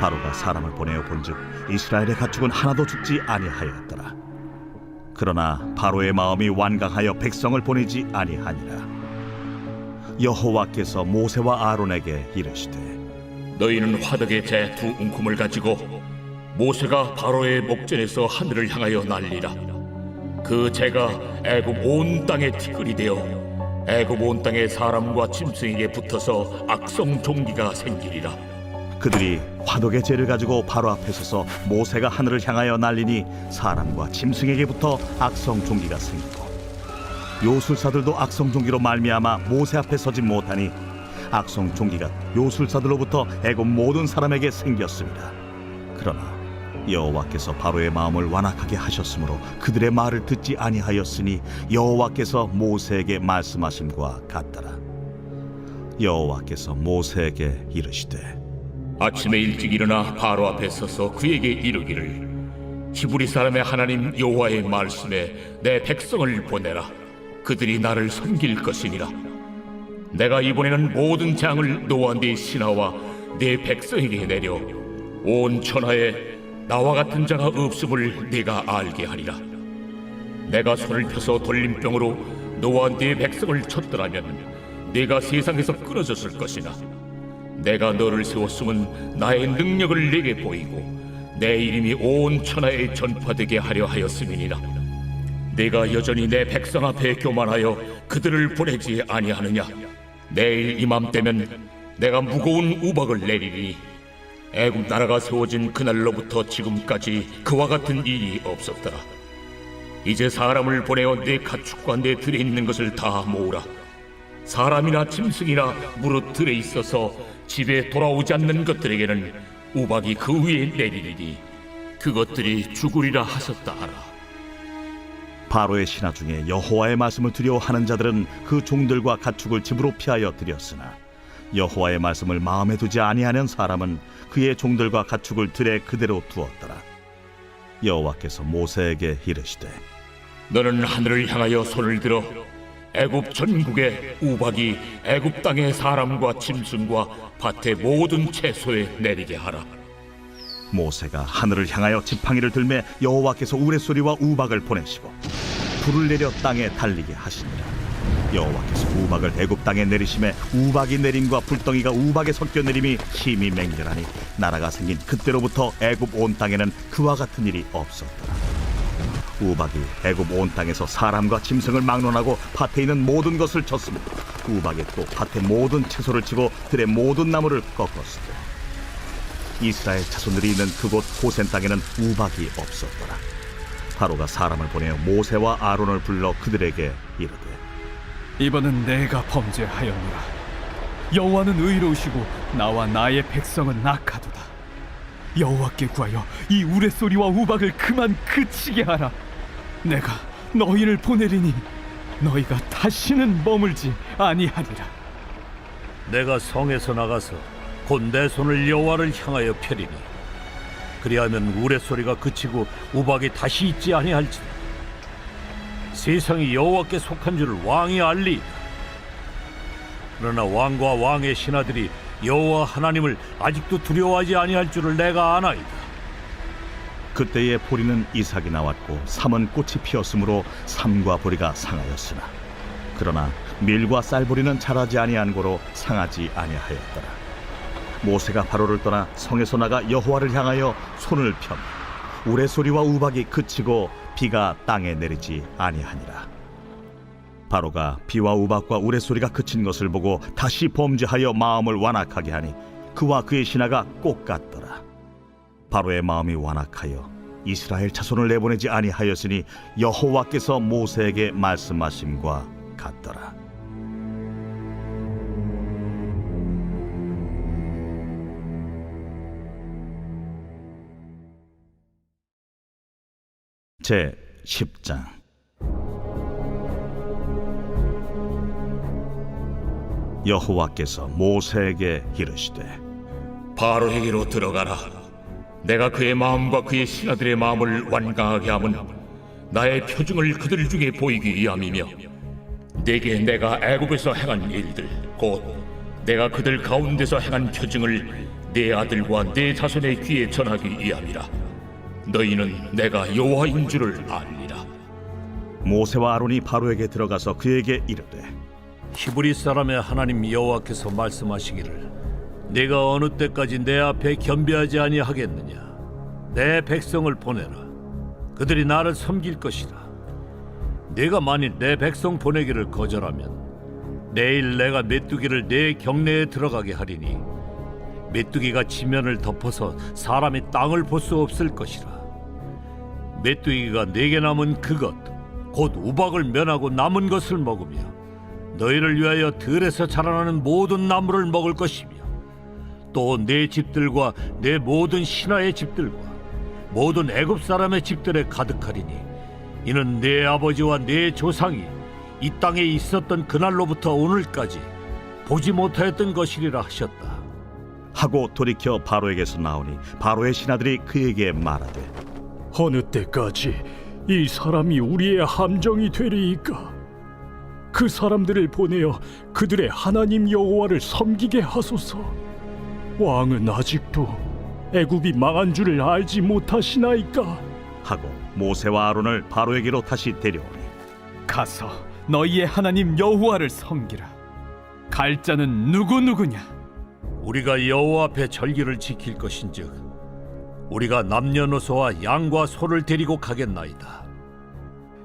바로가 사람을 보내어 본즉 이스라엘의 가축은 하나도 죽지 아니하였더라 그러나 바로의 마음이 완강하여 백성을 보내지 아니하니라 여호와께서 모세와 아론에게 이르시되 너희는 화덕에 제두 웅큼을 가지고 모세가 바로의 목전에서 하늘을 향하여 날리라. 그 재가 애굽 온 땅에 티끌이 되어 애굽 온 땅의 사람과 짐승에게 붙어서 악성 종기가 생기리라. 그들이 화덕의 재를 가지고 바로 앞에 서서 모세가 하늘을 향하여 날리니 사람과 짐승에게부터 악성 종기가 생기고 요술사들도 악성 종기로 말미암아 모세 앞에 서지 못하니 악성 종기가 요술사들로부터 애굽 모든 사람에게 생겼습니다. 그러나 여호와께서 바로의 마음을 완악하게 하셨으므로 그들의 말을 듣지 아니하였으니 여호와께서 모세에게 말씀하심과 같더라. 여호와께서 모세에게 이르시되 아침에 일찍 일어나 바로 앞에 서서 그에게 이르기를 히브리 사람의 하나님 여호와의 말씀에 내 백성을 보내라. 그들이 나를 섬길 것이니라. 내가 이번에는 모든 장을 너와 네 신하와 네 백성에게 내려 온 천하에 나와 같은 자가 없음을 네가 알게 하리라. 내가 손을 펴서 돌림병으로 너와 네 백성을 쳤더라면 네가 세상에서 끊어졌을 것이나 내가 너를 세웠음은 나의 능력을 네게 보이고 내 이름이 온 천하에 전파되게 하려 하였음이니라. 내가 여전히 내 백성 앞에 교만하여 그들을 보내지 아니하느냐? 내일 이맘때면 내가 무거운 우박을 내리리니 애굽 나라가 세워진 그날로부터 지금까지 그와 같은 일이 없었더라. 이제 사람을 보내어 내 가축과 내 들에 있는 것을 다 모으라. 사람이나 짐승이나 무릇 들에 있어서 집에 돌아오지 않는 것들에게는 우박이 그 위에 내리리니 그것들이 죽으리라 하셨다 하라. 바로의 신하 중에 여호와의 말씀을 두려워하는 자들은 그 종들과 가축을 집으로 피하여 들였으나 여호와의 말씀을 마음에 두지 아니하는 사람은 그의 종들과 가축을 들에 그대로 두었더라. 여호와께서 모세에게 이르시되 너는 하늘을 향하여 손을 들어 애굽 전국에 우박이 애굽 땅의 사람과 짐승과 밭의 모든 채소에 내리게 하라. 모세가 하늘을 향하여 지팡이를 들매 여호와께서 우레소리와 우박을 보내시고 불을 내려 땅에 달리게 하시니라 여호와께서 우박을 애굽 땅에 내리심에 우박이 내림과 불덩이가 우박에 섞여 내림이 힘이 맹렬하니 나라가 생긴 그때로부터 애굽 온 땅에는 그와 같은 일이 없었더라 우박이 애굽 온 땅에서 사람과 짐승을 막론하고 밭에 있는 모든 것을 쳤으며 우박이 또 밭의 모든 채소를 치고 들의 모든 나무를 꺾었으며 이스라엘 자손들이 있는 그곳 고센 땅에는 우박이 없었더라. 바로가 사람을 보내어 모세와 아론을 불러 그들에게 이르되 이번은 내가 범죄하였노라. 여호와는 의로우시고 나와 나의 백성은 악하도다. 여호와께 구하여 이 우레소리와 우박을 그만 그치게 하라. 내가 너희를 보내리니 너희가 다시는 머물지 아니하리라. 내가 성에서 나가서 곧 내 손을 여호와를 향하여 펴리니 그리하면 우레 소리가 그치고 우박이 다시 있지 아니할지라. 세상이 여호와께 속한 줄을 왕이 알리. 그러나 왕과 왕의 신하들이 여호와 하나님을 아직도 두려워하지 아니할 줄을 내가 아나이다 그때에 보리는 이삭이 나왔고 삼은 꽃이 피었으므로 삼과 보리가 상하였으나 그러나 밀과 쌀보리는 자라지 아니한 고로 상하지 아니하였더라. 모세가 바로를 떠나 성에서 나가 여호와를 향하여 손을 편 우레소리와 우박이 그치고 비가 땅에 내리지 아니하니라 바로가 비와 우박과 우레소리가 그친 것을 보고 다시 범죄하여 마음을 완악하게 하니 그와 그의 신하가 꼭 같더라 바로의 마음이 완악하여 이스라엘 자손을 내보내지 아니하였으니 여호와께서 모세에게 말씀하심과 같더라 제 10장 여호와께서 모세에게 이르시되 바로에게로 들어가라. 내가 그의 마음과 그의 신하들의 마음을 완강하게 함은 나의 표징을 그들 중에 보이기 위함이며 내게 내가 애굽에서 행한 일들 곧 내가 그들 가운데서 행한 표징을 내 아들과 내 자손의 귀에 전하기 위함이라. 너희는 내가 여호와인 줄을 알리라. 모세와 아론이 바로에게 들어가서 그에게 이르되 히브리 사람의 하나님 여호와께서 말씀하시기를 내가 어느 때까지 내 앞에 겸비하지 아니하겠느냐? 내 백성을 보내라. 그들이 나를 섬길 것이라. 내가 만일 내 백성 보내기를 거절하면 내일 내가 메뚜기를 내 경내에 들어가게 하리니 메뚜기가 지면을 덮어서 사람이 땅을 볼 수 없을 것이라. 메뚜기가 내게 남은 그것 곧 우박을 면하고 남은 것을 먹으며 너희를 위하여 들에서 자라나는 모든 나무를 먹을 것이며 또 내 집들과 내 모든 신하의 집들과 모든 애굽 사람의 집들에 가득하리니 이는 내 아버지와 내 조상이 이 땅에 있었던 그날로부터 오늘까지 보지 못하였던 것이리라 하셨다. 하고 돌이켜 바로에게서 나오니 바로의 신하들이 그에게 말하되 어느 때까지 이 사람이 우리의 함정이 되리이까? 그 사람들을 보내어 그들의 하나님 여호와를 섬기게 하소서. 왕은 아직도 애굽이 망한 줄을 알지 못하시나이까? 하고 모세와 아론을 바로에게로 다시 데려오니 가서 너희의 하나님 여호와를 섬기라. 갈 자는 누구 누구냐? 우리가 여호와 앞에 절기를 지킬 것인즉 우리가 남녀노소와 양과 소를 데리고 가겠나이다.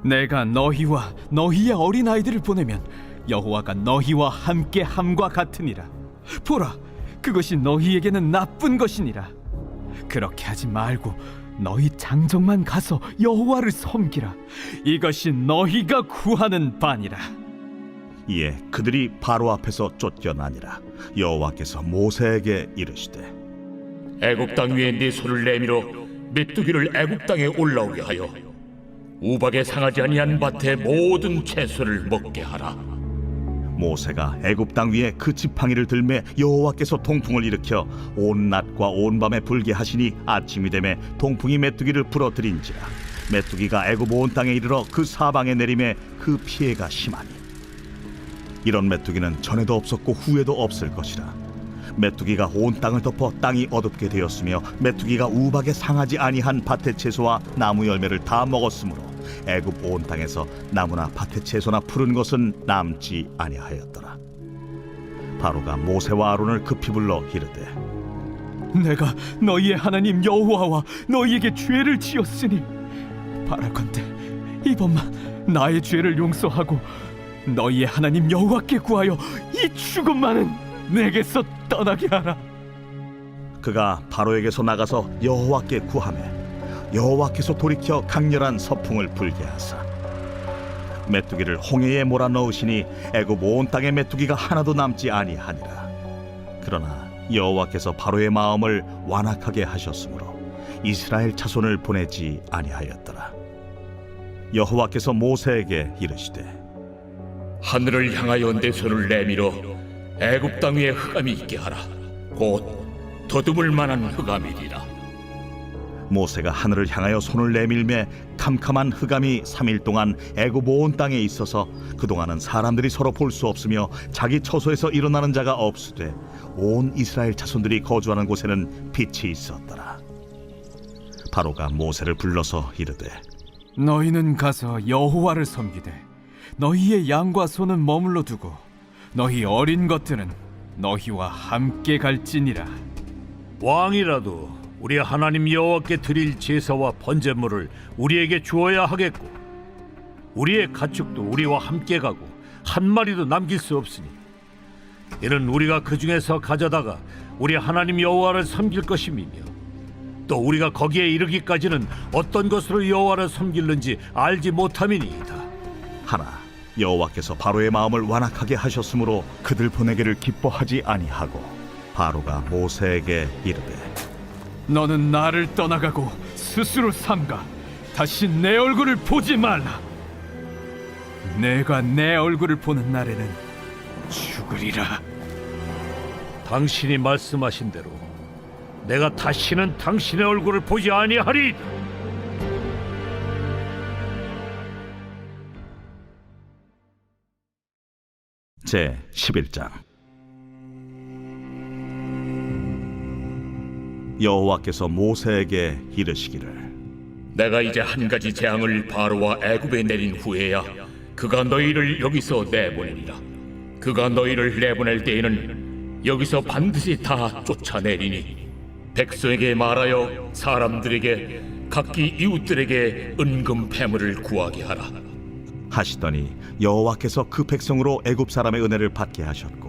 내가 너희와 너희의 어린 아이들을 보내면 여호와가 너희와 함께 함과 같으니라. 보라, 그것이 너희에게는 나쁜 것이니라. 그렇게 하지 말고 너희 장정만 가서 여호와를 섬기라. 이것이 너희가 구하는 바니라. 이에 그들이 바로 앞에서 쫓겨나니라 여호와께서 모세에게 이르시되 애굽 땅 위에 네 손을 내밀어 메뚜기를 애굽 땅에 올라오게 하여 우박에 상하지 아니한 밭의 모든 채소를 먹게 하라. 모세가 애굽 땅 위에 그 지팡이를 들매 여호와께서 동풍을 일으켜 온 낮과 온 밤에 불게 하시니 아침이 되매 동풍이 메뚜기를 부러뜨린지라. 메뚜기가 애굽 온 땅에 이르러 그 사방에 내림에 그 피해가 심하니. 이런 메뚜기는 전에도 없었고 후에도 없을 것이라. 메뚜기가 온 땅을 덮어 땅이 어둡게 되었으며 메뚜기가 우박에 상하지 아니한 밭의 채소와 나무 열매를 다 먹었으므로 애굽 온 땅에서 나무나 밭의 채소나 푸른 것은 남지 아니하였더라. 바로가 모세와 아론을 급히 불러 이르되 내가 너희의 하나님 여호와와 너희에게 죄를 지었으니 바라건대 이번만 나의 죄를 용서하고 너희의 하나님 여호와께 구하여 이 죽음만은 내게서 떠나게 하라. 그가 바로에게서 나가서 여호와께 구하매 여호와께서 돌이켜 강렬한 서풍을 불게 하사 메뚜기를 홍해에 몰아넣으시니 애굽 온 땅에 메뚜기가 하나도 남지 아니하니라 그러나 여호와께서 바로의 마음을 완악하게 하셨으므로 이스라엘 자손을 보내지 아니하였더라 여호와께서 모세에게 이르시되 하늘을 향하여 내 손을 내밀어 애굽 땅 위에 흑암이 있게 하라. 곧 더듬을 만한 흑암이리라. 모세가 하늘을 향하여 손을 내밀매 캄캄한 흑암이 삼일 동안 애굽 온 땅에 있어서 그동안은 사람들이 서로 볼 수 없으며 자기 처소에서 일어나는 자가 없으되 온 이스라엘 자손들이 거주하는 곳에는 빛이 있었더라 바로가 모세를 불러서 이르되 너희는 가서 여호와를 섬기되 너희의 양과 소는 머물러 두고 너희 어린 것들은 너희와 함께 갈지니라. 왕이라도 우리 하나님 여호와께 드릴 제사와 번제물을 우리에게 주어야 하겠고 우리의 가축도 우리와 함께 가고 한 마리도 남길 수 없으니 이는 우리가 그 중에서 가져다가 우리 하나님 여호와를 섬길 것임이며 또 우리가 거기에 이르기까지는 어떤 것으로 여호와를 섬길는지 알지 못함이니이다. 하나 여호와께서 바로의 마음을 완악하게 하셨으므로 그들 보내기를 기뻐하지 아니하고 바로가 모세에게 이르되 너는 나를 떠나가고 스스로 삼가 다시 내 얼굴을 보지 말라. 내가 내 얼굴을 보는 날에는 죽으리라. 당신이 말씀하신 대로 내가 다시는 당신의 얼굴을 보지 아니하리이다. 제 11장 여호와께서 모세에게 이르시기를 내가 이제 한 가지 재앙을 바로와 애굽에 내린 후에야 그가 너희를 여기서 내보내리라. 그가 너희를 내보낼 때에는 여기서 반드시 다 쫓아내리니 백성에게 말하여 사람들에게 각기 이웃들에게 은금 패물을 구하게 하라. 하시더니 여호와께서 그 백성으로 애굽 사람의 은혜를 받게 하셨고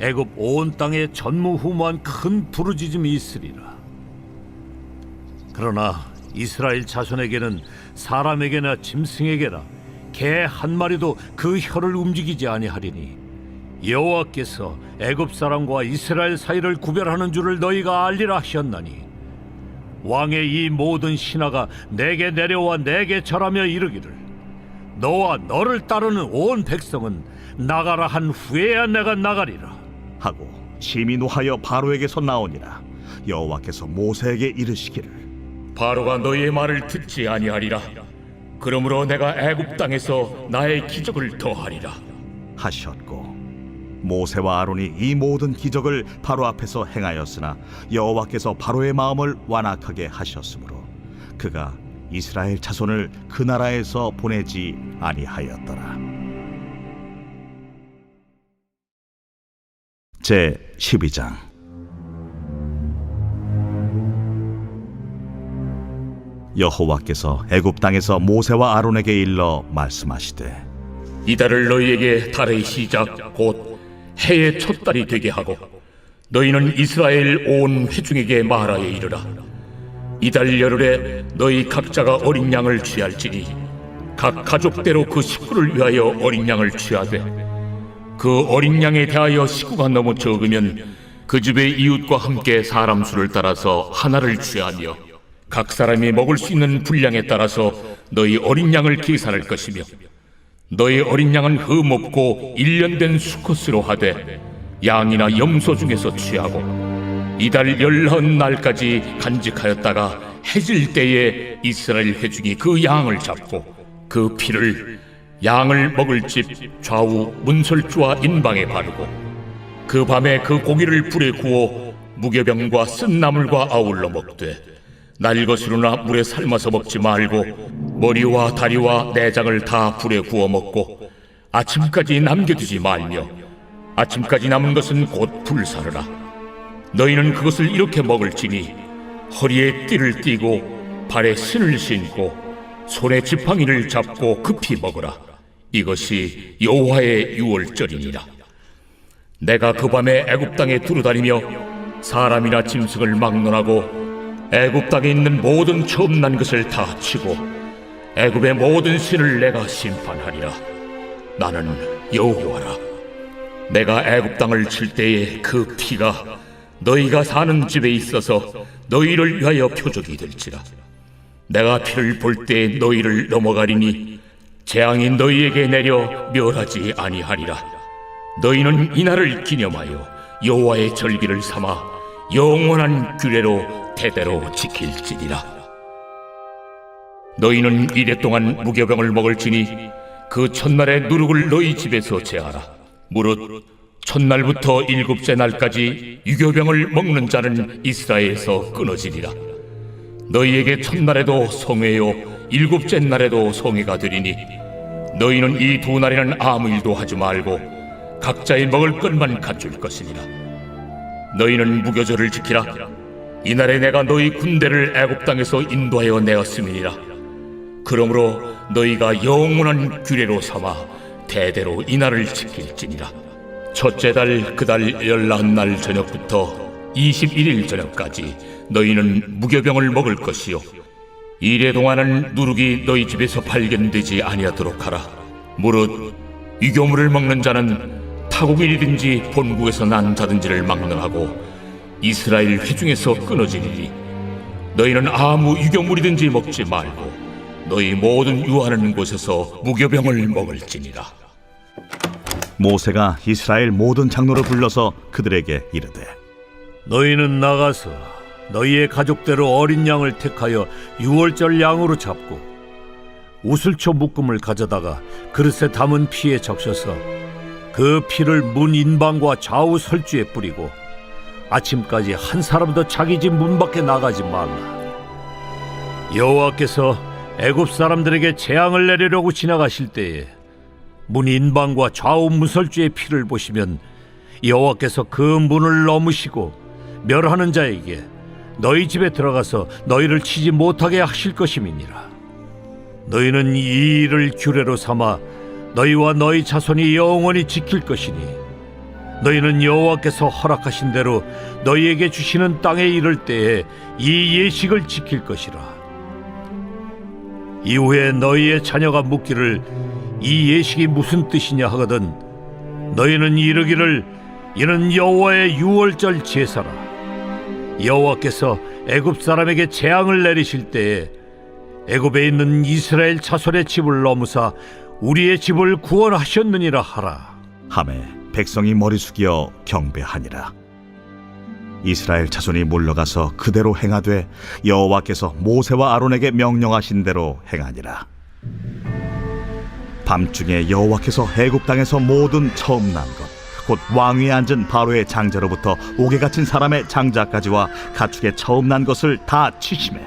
애굽 온 땅에 전무후무한 큰 부르짖음이 있으리라. 그러나 이스라엘 자손에게는 사람에게나 짐승에게나 개 한 마리도 그 혀를 움직이지 아니하리니 여호와께서 애굽 사람과 이스라엘 사이를 구별하는 줄을 너희가 알리라 하셨나니 왕의 이 모든 신하가 내게 내려와 내게 절하며 이르기를 너와 너를 따르는 온 백성은 나가라 한 후에야 내가 나가리라 하고 심히 노하여 바로에게서 나오니라 여호와께서 모세에게 이르시기를 바로가 너희의 말을 듣지 아니하리라. 그러므로 내가 애굽 땅에서 나의 기적을 더하리라. 하셨고 모세와 아론이 이 모든 기적을 바로 앞에서 행하였으나 여호와께서 바로의 마음을 완악하게 하셨으므로 그가 이스라엘 자손을 그 나라에서 보내지 아니하였더라. 제 12장. 여호와께서 애굽 땅에서 모세와 아론에게 일러 말씀하시되 이달을 너희에게 달의 시작 곧 해의 첫 달이 되게 하고 너희는 이스라엘 온 회중에게 말하여 이르라. 이달 열흘에 너희 각자가 어린 양을 취할지니 각 가족대로 그 식구를 위하여 어린 양을 취하되 그 어린 양에 대하여 식구가 너무 적으면 그 집의 이웃과 함께 사람 수를 따라서 하나를 취하며 각 사람이 먹을 수 있는 분량에 따라서 너희 어린 양을 계산할 것이며 너희 어린 양은 흠없고 일년된 수컷으로 하되 양이나 염소 중에서 취하고 이달 열한 날까지 간직하였다가 해질 때에 이스라엘 회중이 그 양을 잡고 그 피를 양을 먹을 집 좌우 문설주와 인방에 바르고 그 밤에 그 고기를 불에 구워 무교병과 쓴 나물과 아울러 먹되 날 것으로나 물에 삶아서 먹지 말고 머리와 다리와 내장을 다 불에 구워 먹고 아침까지 남겨두지 말며 아침까지 남은 것은 곧 불사르라. 너희는 그것을 이렇게 먹을지니 허리에 띠를 띠고 발에 신을 신고 손에 지팡이를 잡고 급히 먹으라 이것이 여호와의 유월절이니라 내가 그 밤에 애굽 땅에 두루다니며 사람이나 짐승을 막론하고 애굽 땅에 있는 모든 처음 난 것을 다 치고 애굽의 모든 신을 내가 심판하리라. 나는 여호와라. 내가 애굽 땅을 칠 때에 그 피가 너희가 사는 집에 있어서 너희를 위하여 표적이 될지라. 내가 피를 볼 때 너희를 넘어가리니 재앙이 너희에게 내려 멸하지 아니하리라 너희는 이날을 기념하여 여호와의 절기를 삼아 영원한 규례로 대대로 지킬지니라 너희는 이래 동안 무교병을 먹을지니 그 첫날의 누룩을 너희 집에서 제하라. 무릇 첫날부터 일곱째 날까지 유교병을 먹는 자는 이스라엘에서 끊어지리라. 너희에게 첫날에도 성회요 일곱째 날에도 성회가 되리니 너희는 이 두 날에는 아무 일도 하지 말고 각자의 먹을 것만 갖출 것이니라. 너희는 무교절을 지키라. 이날에 내가 너희 군대를 애굽 땅에서 인도하여 내었음이니라. 그러므로 너희가 영원한 규례로 삼아 대대로 이날을 지킬지니라. 첫째 달 그 달 열나한 날 저녁부터 21일 저녁까지 너희는 무교병을 먹을 것이요 이래 동안은 누룩이 너희 집에서 발견되지 아니하도록 하라. 무릇 유교물을 먹는 자는 타국인이든지 본국에서 난 자든지를 막론하고 이스라엘 회중에서 끊어지리니 너희는 아무 유교물이든지 먹지 말고 너희 모든 유하는 곳에서 무교병을 먹을지니라. 모세가 이스라엘 모든 장로를 불러서 그들에게 이르되 너희는 나가서 너희의 가족대로 어린 양을 택하여 유월절 양으로 잡고 우슬초 묶음을 가져다가 그릇에 담은 피에 적셔서 그 피를 문 인방과 좌우 설주에 뿌리고 아침까지 한 사람도 자기 집 문 밖에 나가지 말라. 여호와께서 애굽 사람들에게 재앙을 내리려고 지나가실 때에 문 인방과 좌우 무설주의 피를 보시면 여호와께서 그 문을 넘으시고 멸하는 자에게 너희 집에 들어가서 너희를 치지 못하게 하실 것임이니라. 너희는 이 일을 규례로 삼아 너희와 너희 자손이 영원히 지킬 것이니 너희는 여호와께서 허락하신 대로 너희에게 주시는 땅에 이를 때에 이 예식을 지킬 것이라. 이후에 너희의 자녀가 묻기를 이 예식이 무슨 뜻이냐 하거든 너희는 이르기를 이는 여호와의 유월절 제사라 여호와께서 애굽 사람에게 재앙을 내리실 때에 애굽에 있는 이스라엘 자손의 집을 넘으사 우리의 집을 구원하셨느니라 하라. 함에 백성이 머리 숙여 경배하니라. 이스라엘 자손이 물러가서 그대로 행하되 여호와께서 모세와 아론에게 명령하신 대로 행하니라. 밤중에 여호와께서 애굽 땅에서 모든 처음 난 것 곧 왕위에 앉은 바로의 장자로부터 옥에 갇힌 사람의 장자까지와 가축의 처음 난 것을 다 치심해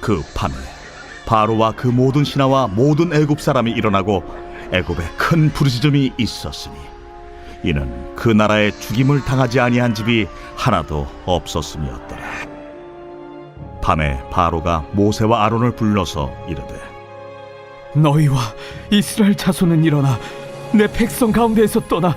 그 밤에 바로와 그 모든 신하와 모든 애굽 사람이 일어나고 애굽에 큰 부르짖음이 있었으니 이는 그 나라에 죽임을 당하지 아니한 집이 하나도 없었음이었더라. 밤에 바로가 모세와 아론을 불러서 이르되 너희와 이스라엘 자손은 일어나 내 백성 가운데에서 떠나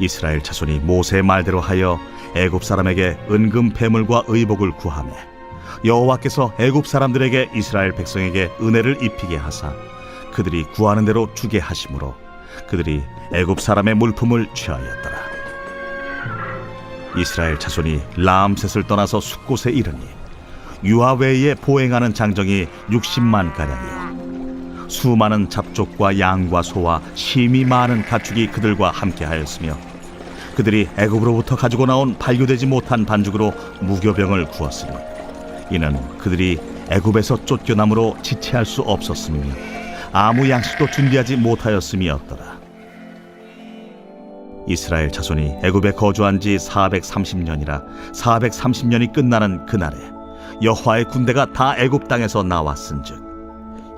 이스라엘 자손이 모세의 말대로 하여 애굽 사람에게 은금 패물과 의복을 구하매 여호와께서 애굽 사람들에게 이스라엘 백성에게 은혜를 입히게 하사 그들이 구하는 대로 주게 하심으로 그들이 애굽 사람의 물품을 취하였더라. 이스라엘 자손이 라암셋을 떠나서 숫곳에 이르니 유아 외에 보행하는 장정이 60만 가량이요 수많은 잡족과 양과 소와 심이 많은 가축이 그들과 함께하였으며 그들이 애굽으로부터 가지고 나온 발교되지 못한 반죽으로 무교병을 구웠으니 이는 그들이 애굽에서 쫓겨남으로 지체할 수 없었음이며 아무 양식도 준비하지 못하였음이었더라. 이스라엘 자손이 애굽에 거주한 지 430년이라 430년이 끝나는 그날에 여호와의 군대가 다 애굽 땅에서 나왔은즉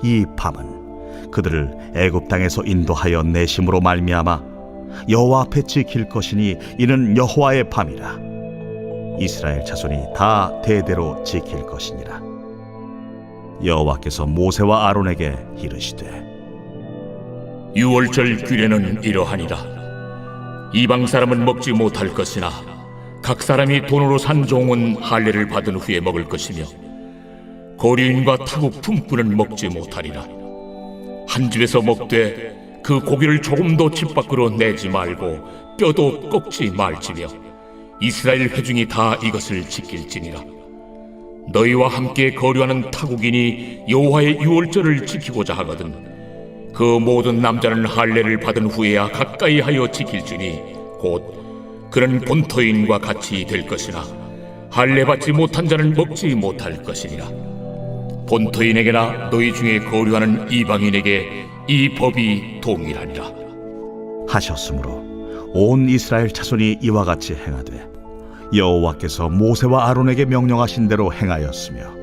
이 밤은 그들을 애굽 땅에서 인도하여 내심으로 말미암아 여호와 앞에 지킬 것이니 이는 여호와의 밤이라 이스라엘 자손이 다 대대로 지킬 것이니라 여호와께서 모세와 아론에게 이르시되 유월절 규례는 이러하니라. 이방 사람은 먹지 못할 것이나 각 사람이 돈으로 산 종은 할례를 받은 후에 먹을 것이며 거류인과 타국 품꾼은 먹지 못하리라. 한 집에서 먹되 그 고기를 조금도 집 밖으로 내지 말고 뼈도 꺾지 말지며 이스라엘 회중이 다 이것을 지킬지니라. 너희와 함께 거류하는 타국인이 여호와의 유월절을 지키고자 하거든 그 모든 남자는 할례를 받은 후에야 가까이 하여 지킬지니 곧 그는 본토인과 같이 될 것이나 할례 받지 못한 자는 먹지 못할 것이니라 본토인에게나 너희 중에 거류하는 이방인에게 이 법이 동일하니라 하셨으므로 온 이스라엘 자손이 이와 같이 행하되 여호와께서 모세와 아론에게 명령하신 대로 행하였으며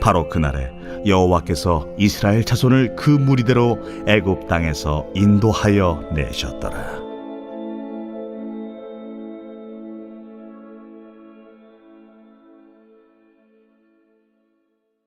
바로 그날에 여호와께서 이스라엘 자손을 그 무리대로 애굽 땅에서 인도하여 내셨더라.